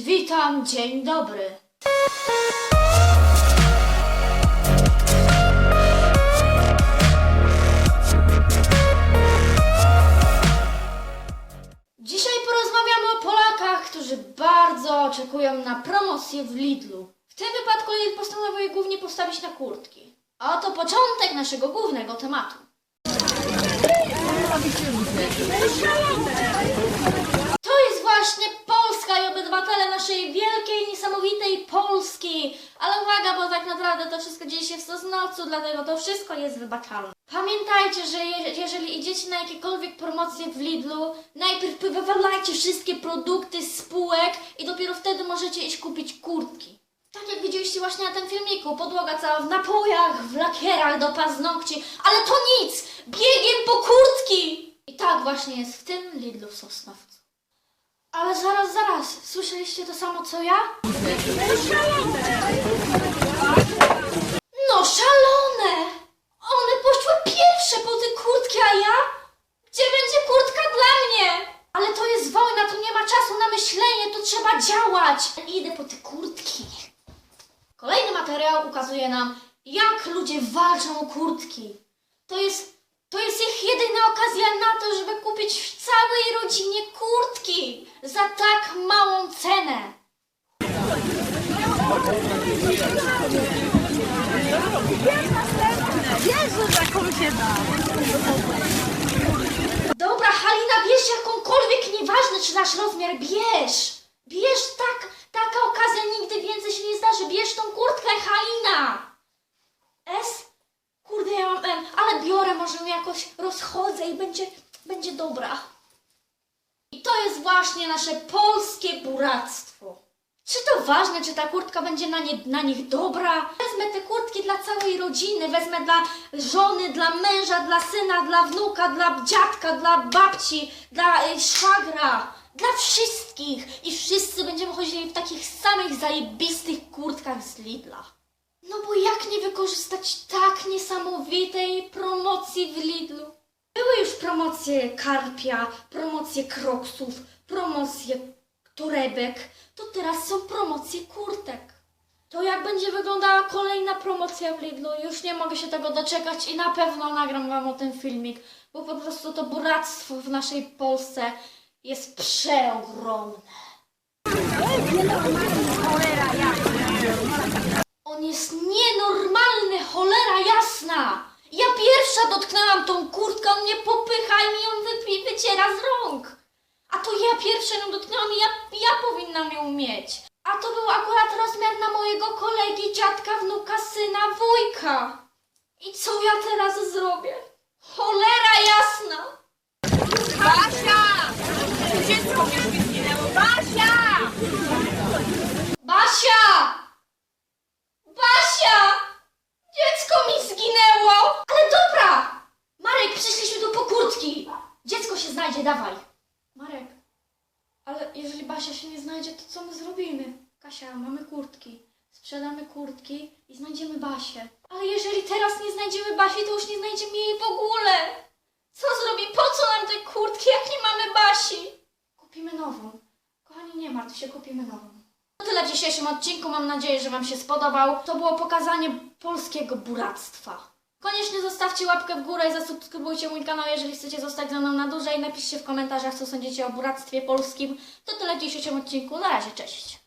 Witam, dzień dobry. Dzisiaj porozmawiamy o Polakach, którzy bardzo oczekują na promocję w Lidlu. W tym wypadku Lidl postanowił głównie postawić na kurtki. A oto początek naszego głównego tematu. To jest właśnie naszej wielkiej, niesamowitej Polski. Ale uwaga, bo tak naprawdę to wszystko dzieje się w Sosnowcu, dlatego to wszystko jest wybaczalne. Pamiętajcie, że je, jeżeli idziecie na jakiekolwiek promocje w Lidlu, najpierw wywalajcie wszystkie produkty z spółek i dopiero wtedy możecie iść kupić kurtki. Tak jak widzieliście właśnie na tym filmiku, podłoga cała w napojach, w lakierach do paznokci, ale to nic! Biegiem po kurtki! I tak właśnie jest w tym Lidlu w Sosnowcu. Ale zaraz, zaraz, słyszeliście to samo co ja? No szalone! One poszły pierwsze po te kurtki, a ja? Gdzie będzie kurtka dla mnie? Ale to jest wojna, tu nie ma czasu na myślenie, tu trzeba działać. Idę po te kurtki. Kolejny materiał ukazuje nam, jak ludzie walczą o kurtki. To jest, to jest ich jedyna okazja na to, żeby kupić całej rodzinie kurtki za tak małą cenę. Dobra, Halina, bierz jakąkolwiek, nieważne czy nasz rozmiar, bierz! Bierz, tak, taka okazja nigdy więcej się nie zdarzy, bierz tą kurtkę, Halina! S? Kurde, ja mam M, ale biorę, może jakoś rozchodzę i będzie, będzie dobra. I to jest właśnie nasze polskie buractwo. Czy to ważne, czy ta kurtka będzie na, nie, na nich dobra? Wezmę te kurtki dla całej rodziny, wezmę dla żony, dla męża, dla syna, dla wnuka, dla dziadka, dla babci, dla y, szwagra, dla wszystkich. I wszyscy będziemy chodzili w takich samych zajebistych kurtkach z Lidla. No bo jak nie wykorzystać tak niesamowitej promocji w Lidlu? Promocje karpia, promocje kroksów, promocje torebek, to teraz są promocje kurtek. To jak będzie wyglądała kolejna promocja w Lidlu? Już nie mogę się tego doczekać i na pewno nagram wam o tym filmik, bo po prostu to buractwo w naszej Polsce jest przeogromne. On jest nienormalny, cholera jasna! Ja pierwsza dotknęłam tą kurtkę, on mnie popycha i mi ją wy, wyciera z rąk. A to ja pierwsza ją dotknęłam i ja, ja powinnam ją mieć. A to był akurat rozmiar na mojego kolegi, dziadka, wnuka, syna, wujka. I co ja teraz zrobię? Cholera jasna! Basia! Dziecko mi zginęło! Basia! Basia! Basia! Dziecko mi zginęło! Ale dobra! Marek, przyszliśmy tu po kurtki! Dziecko się znajdzie, dawaj! Marek, ale jeżeli Basia się nie znajdzie, to co my zrobimy? Kasia, mamy kurtki. Sprzedamy kurtki i znajdziemy Basię. Ale jeżeli teraz nie znajdziemy Basi, to już nie znajdziemy jej w ogóle! Co zrobi? Po co nam te kurtki, jak nie mamy Basi? Kupimy nową. Kochani, nie martw się, kupimy nową. To tyle w dzisiejszym odcinku. Mam nadzieję, że Wam się spodobał. To było pokazanie polskiego buractwa. Koniecznie zostawcie łapkę w górę i zasubskrybujcie mój kanał, jeżeli chcecie zostać ze mną na dłużej. Napiszcie w komentarzach, co sądzicie o buractwie polskim. To tyle w dzisiejszym odcinku. Na razie, cześć.